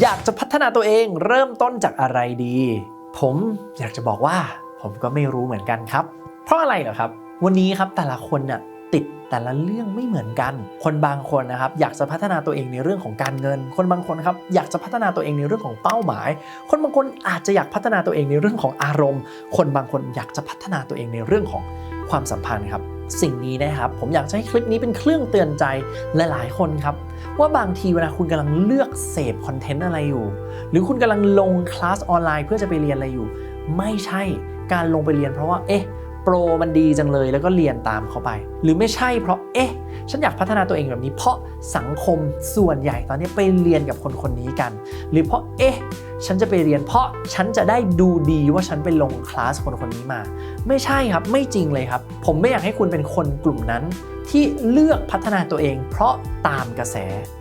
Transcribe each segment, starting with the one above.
อยากจะพัฒนาตัวเองเริ่มต้นจากอะไรดี ผมอยากจะบอกว่าผมก็ไม่รู้เหมือนกันครับ เพราะอะไรเหรอครับ วันนี้ครับแต่ละคนน่ะติดแต่ละเรื่องไม่เหมือนกัน คนบางคนนะครับอยากจะพัฒนาตัวเองในเรื่องของการเงิน คนบางคนครับอยากจะพัฒนาตัวเองในเรื่องของเป้าหมาย คนบางคนอาจจะอยากพัฒนาตัวเองในเรื่องของอารมณ์ คนบางคนอยากจะพัฒนาตัวเองในเรื่องของความสัมพันธ์ครับ สิ่งนี้นะครับ ผมอยากใช้คลิปนี้เป็นเครื่องเตือนใจหลายๆ คนครับ ว่าบางทีเวลาคุณกำลังเลือกเสพคอนเทนต์อะไรอยู่ หรือคุณกำลังลงคลาสออนไลน์เพื่อจะไปเรียนอะไรอยู่ ไม่ใช่การลงไปเรียนเพราะว่าเอ๊ะ โปรมันดีจังเลยแล้วก็เรียนตามเขาไป หรือไม่ใช่เพราะเอ๊ะ ฉันอยากพัฒนาตัวเองแบบนี้ เพราะสังคมส่วนใหญ่ตอนนี้ไปเรียนกับคนคนนี้กัน หรือเพราะเอ๊ะ ฉันจะไปเรียนเพราะฉันจะได้ดูดีว่าฉันไปลงคลาสคนคนนี้มา ไม่ใช่ครับไม่จริงเลยครับ ผมไม่อยากให้คุณเป็นคนกลุ่มนั้น ที่เลือกพัฒนาตัวเอง เพราะตามกระแส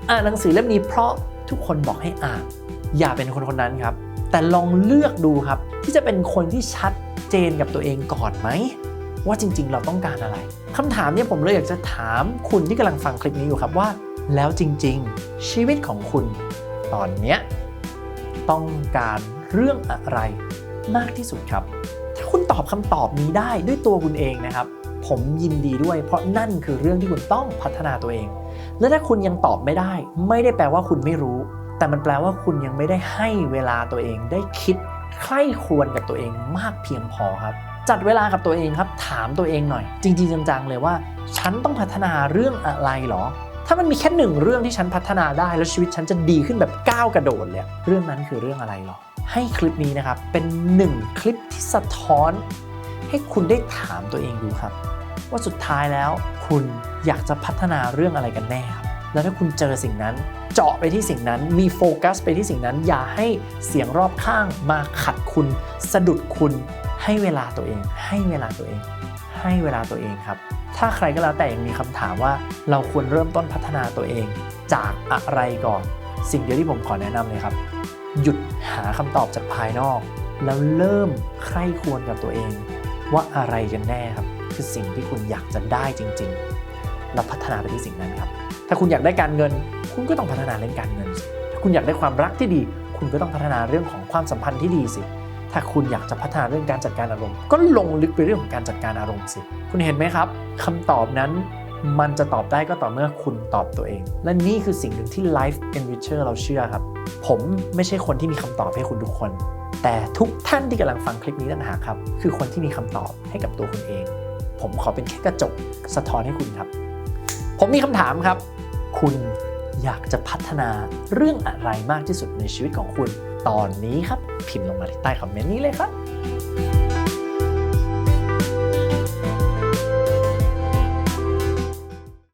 อ่านหนังสือเล่มนี้เพราะทุกคนบอกให้อ่านอย่าเป็นคนคนนั้นครับแต่ลองเลือกดูครับ ที่จะเป็นคนที่ชัด เจนกับตัวเองก่อนไหม ว่าจริง ๆ เราต้องการอะไรคำถามนี่ยผมเลยอยากจะถามคุณที่กำลังฟังคลิปนี้อยู่ครับว่า แล้วจริง ๆ ชีวิตของคุณตอนเนี้ยต้องการเรื่องอะไรมากที่สุดครับ ถ้าคุณตอบคำตอบนี้ได้ด้วยตัวคุณเองนะครับ ผมยินดีด้วย เพราะนั่นคือเรื่องที่คุณต้องพัฒนาตัวเอง และถ้าคุณยังตอบไม่ได้ ไม่ได้แปลว่าคุณไม่รู้ แต่มันแปลว่าคุณยังไม่ได้ให้เวลาตัวเองได้คิด ใคร่ครวญกับตัวเองมากเพียงพอครับ จัดเวลากับตัวเองครับ ถามตัวเองหน่อย จริง ๆ จังๆเลยว่า ฉันต้องพัฒนาเรื่องอะไรหรอ ถ้ามันมีแค่หนึ่งเรื่องที่ฉันพัฒนาได้แล้วชีวิตฉันจะดีขึ้นแบบก้าวกระโดดเลยเรื่องนั้นคือเรื่องอะไรหรอ ให้คลิปนี้นะครับเป็นหนึ่งคลิปที่สะท้อน ให้คุณได้ถามตัวเองดูครับ ว่าสุดท้ายแล้วคุณอยากจะพัฒนาเรื่องอะไรกันแน่ครับ แล้วถ้าคุณเจอสิ่งนั้นเจาะไปที่สิ่งนั้นมีโฟกัสไปที่สิ่งนั้น อย่าให้เสียงรอบข้างมาขัดคุณ สะดุดคุณให้เวลาตัวเอง ให้เวลาตัวเอง ให้เวลาตัวเองครับ ถ้าใครก็แล้วแต่ยังมีคำถามว่าเราควรเริ่มต้นพัฒนาตัวเอง จากอะไรก่อน สิ่งเดียวที่ผมขอแนะนำเลยครับ หยุดหาคำตอบจากภายนอก แล้วเริ่มใคร่ควรกับตัวเอง ว่าอะไรกันแน่ครับ คือสิ่งที่คุณอยากจะได้จริง ๆ แล้วพัฒนาไปที่สิ่งนั้นครับ ถ้าคุณอยากได้การเงิน คุณก็ต้องพัฒนาเรื่องการเงินสิถ้าคุณอยากได้ความรักที่ดี คุณก็ต้องพัฒนาเรื่องของความสัมพันธ์ที่ดีสิ ถ้าคุณอยากจะพัฒนาเรื่องการจัดการอารมณ์ ก็ลงลึกไปเรื่องของการจัดการอารมณ์สิ คุณเห็นไหมครับคำตอบนั้นมันจะตอบได้ก็ต่อเมื่อคุณตอบตัวเอง และนี่คือสิ่งหนึ่งที่ Life Enricher เราเชื่อครับ ผมไม่ใช่คนที่มีคำตอบให้คุณทุกคน แต่ทุกท่านที่กำลังฟังคลิปนี้ต่างหากครับ คือคนที่มีคำตอบให้กับตัวคุณเอง ผมขอเป็นแค่กระจกสะท้อนให้คุณครับ ผมมีคำถามครับ คุณอยากจะพัฒนาเรื่องอะไรมากที่สุดในชีวิตของคุณ ตอนนี้ครับ พิมพ์ลงมาที่ใต้คอมเมนต์นี้เลยครับ